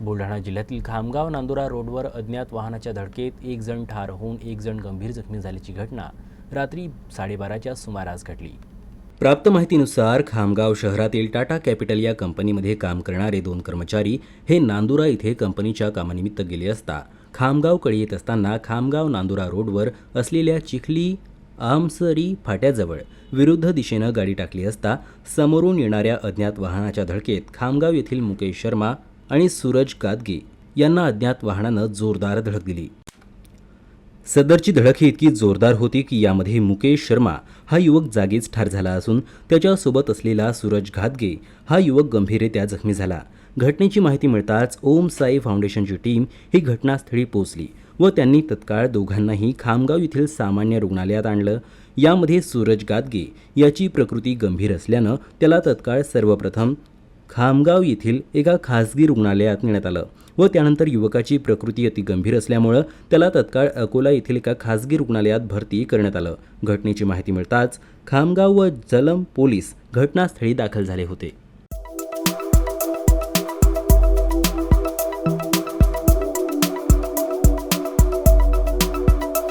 बुलढाणा जिल्ह्यातील खामगाव नांदुरा रोडवर अज्ञात वाहनाच्या धडकेत एक जण ठार होऊन एक जण गंभीर जखमी झाल्याची घटना रात्री साडेबाराच्या सुमारास घडली. प्राप्त माहितीनुसार खामगाव शहरातील टाटा कॅपिटल या कंपनीमध्ये काम करणारे दोन कर्मचारी हे नांदुरा इथे कंपनीच्या कामानिमित्त गेले असता खामगावकडे येत असताना खामगाव नांदुरा रोडवर असलेल्या चिखली आमसरी फाट्याजवळ विरुद्ध दिशेनं गाडी टाकली असता समोरून येणाऱ्या अज्ञात वाहनाच्या धडकेत खामगाव येथील मुकेश शर्मा आणि सूरज कादगे यांना अज्ञात वाहनानं जोरदार धडक दिली. सदरची धडक ही इतकी जोरदार होती की यामध्ये मुकेश शर्मा हा युवक जागीच ठार झाला असून त्याच्यासोबत असलेला सूरज घातगे हा युवक गंभीररित्या जखमी झाला. घटनेची माहिती मिळताच ओम साई फाउंडेशनची टीम ही घटनास्थळी पोहोचली व त्यांनी तत्काळ दोघांनाही खामगाव येथील सामान्य रुग्णालयात आणलं. यामध्ये सूरज गादगे याची प्रकृती गंभीर असल्यानं त्याला तत्काळ सर्वप्रथम खामगाव येथील एका खासगी रुग्णालयात नेण्यात आलं व त्यानंतर युवकाची प्रकृती अति गंभीर असल्यामुळं त्याला तत्काळ अकोला येथील एका खासगी रुग्णालयात भरती करण्यात आलं. घटनेची माहिती मिळताच खामगाव व जलम पोलीस घटनास्थळी दाखल झाले होते.